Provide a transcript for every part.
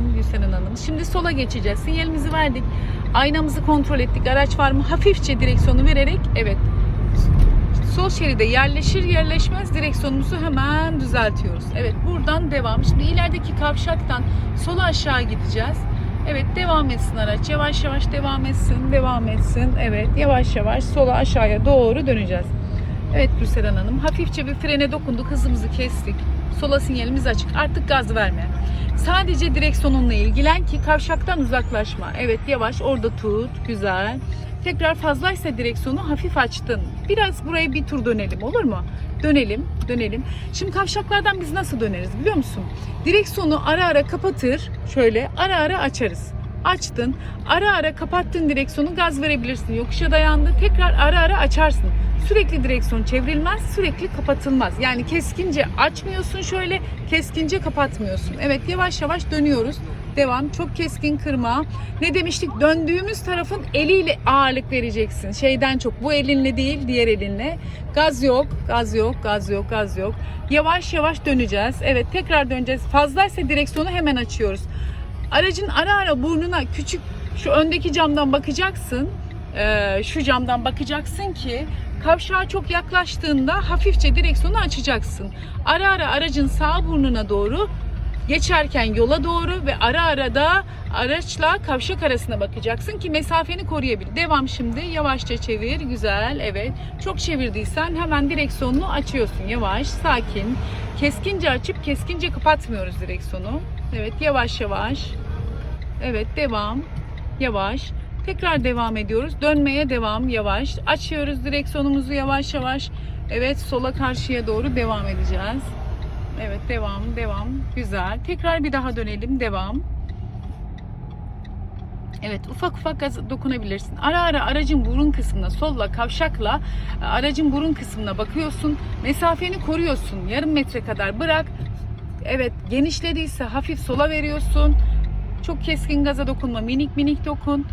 Devam Gülseren Hanım. Şimdi sola geçeceğiz. Sinyalimizi verdik. Aynamızı kontrol ettik. Araç var mı? Hafifçe direksiyonu vererek evet. Sol şeride yerleşir yerleşmez direksiyonumuzu hemen düzeltiyoruz. Evet buradan devam. Şimdi ilerideki kavşaktan sola aşağı gideceğiz. Evet devam etsin araç. Yavaş yavaş devam etsin. Devam etsin. Evet yavaş yavaş sola aşağıya doğru döneceğiz. Evet Gülseren Hanım hafifçe bir frene dokunduk. Hızımızı kestik. Sola sinyalimiz açık. Artık gaz verme. Sadece direksiyonunla ilgilen ki kavşaktan uzaklaşma. Evet yavaş orada tut. Güzel. Tekrar fazlaysa direksiyonu hafif açtın. Biraz buraya bir tur dönelim olur mu? Dönelim, dönelim. Şimdi kavşaklardan biz nasıl döneriz biliyor musun? Direksiyonu ara ara kapatır, şöyle ara ara açarız. Açtın, ara ara kapattın direksiyonu gaz verebilirsin. Yokuşa dayandı, tekrar ara ara açarsın. Sürekli direksiyon çevrilmez, sürekli kapatılmaz. Yani keskince açmıyorsun şöyle, keskince kapatmıyorsun. Evet yavaş yavaş dönüyoruz. Devam. Çok keskin kırma. Ne demiştik? Döndüğümüz tarafın eliyle ağırlık vereceksin. Şeyden çok. Bu elinle değil, diğer elinle. Gaz yok, gaz yok, gaz yok, gaz yok. Yavaş yavaş döneceğiz. Evet, tekrar döneceğiz. Fazlaysa direksiyonu hemen açıyoruz. Aracın ara ara burnuna küçük şu öndeki camdan bakacaksın. Ee, şu camdan bakacaksın ki kavşağa çok yaklaştığında hafifçe direksiyonu açacaksın. Ara ara aracın sağ burnuna doğru geçerken yola doğru ve ara ara da araçla kavşak arasına bakacaksın ki mesafeni koruyabil. Devam şimdi. Yavaşça çevir. Güzel. Evet. Çok çevirdiysen hemen direksiyonunu açıyorsun. Yavaş, sakin. Keskince açıp keskince kapatmıyoruz direksiyonu. Evet, yavaş yavaş. Evet, devam. Yavaş. Tekrar devam ediyoruz. Dönmeye devam. Yavaş. Açıyoruz direksiyonumuzu yavaş yavaş. Evet, sola karşıya doğru devam edeceğiz. Evet devam devam güzel tekrar bir daha dönelim devam Evet ufak ufak dokunabilirsin. Ara ara aracın burun kısmına solla kavşakla e, aracın burun kısmına bakıyorsun. Mesafeni koruyorsun. Yarım metre kadar bırak. Evet genişlediyse hafif sola veriyorsun. Çok keskin gaza dokunma. Minik minik dokun.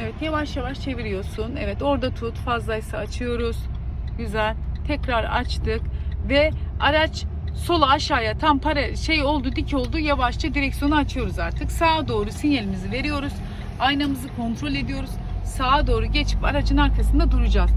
Evet yavaş yavaş çeviriyorsun. Evet orada tut. Fazlaysa açıyoruz. Güzel. Tekrar açtık ve araç sola aşağıya tam para şey oldu dik oldu yavaşça direksiyonu açıyoruz artık. Sağa doğru sinyalimizi veriyoruz. Aynamızı kontrol ediyoruz. Sağa doğru geçip aracın arkasında duracağız.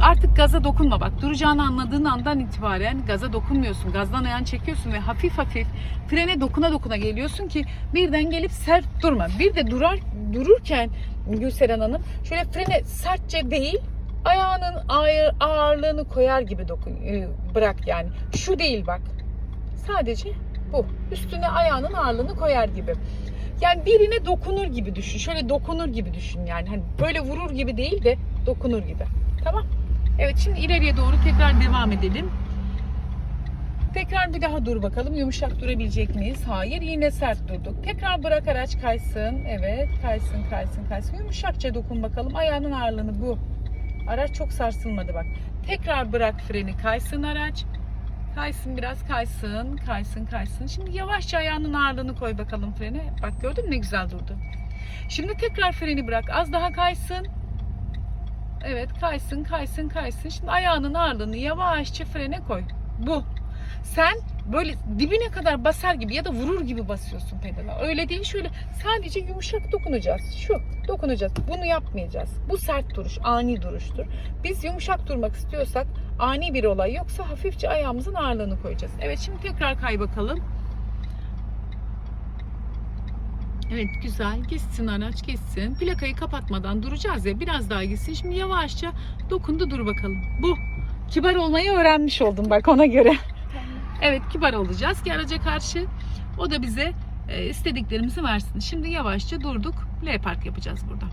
Artık gaza dokunma bak. Duracağını anladığın andan itibaren gaza dokunmuyorsun. Gazdan ayağını çekiyorsun ve hafif hafif frene dokuna dokuna geliyorsun ki birden gelip sert durma. Bir de durar dururken Gülseren Hanım şöyle frene sertçe değil ayağının ağır, ağırlığını koyar gibi dokun e, bırak yani. Şu değil bak. Sadece bu. Üstüne ayağının ağırlığını koyar gibi. Yani birine dokunur gibi düşün. Şöyle dokunur gibi düşün yani. Hani böyle vurur gibi değil de dokunur gibi. Tamam? Evet şimdi ileriye doğru tekrar devam edelim. Tekrar bir daha dur bakalım. Yumuşak durabilecek miyiz? Hayır. Yine sert durduk. Tekrar bırak araç kaysın. Evet. Kaysın, kaysın, kaysın. Yumuşakça dokun bakalım. Ayağının ağırlığını bu. Araç çok sarsılmadı bak. Tekrar bırak freni kaysın araç. Kaysın biraz kaysın, kaysın, kaysın. Şimdi yavaşça ayağının ağırlığını koy bakalım frene. Bak gördün mü ne güzel durdu. Şimdi tekrar freni bırak. Az daha kaysın. Evet kaysın, kaysın, kaysın. Şimdi ayağının ağırlığını yavaşça frene koy. Bu. Sen böyle dibine kadar basar gibi ya da vurur gibi basıyorsun pedala. Öyle değil şöyle sadece yumuşak dokunacağız. Şu dokunacağız. Bunu yapmayacağız. Bu sert duruş, ani duruştur. Biz yumuşak durmak istiyorsak ani bir olay yoksa hafifçe ayağımızın ağırlığını koyacağız. Evet şimdi tekrar kay bakalım. Evet güzel gitsin araç gitsin. Plakayı kapatmadan duracağız ya biraz daha gitsin. Şimdi yavaşça dokundu dur bakalım. Bu. Kibar olmayı öğrenmiş oldum bak ona göre. Evet kibar olacağız ki araca karşı. O da bize e, istediklerimizi versin. Şimdi yavaşça durduk. L park yapacağız burada.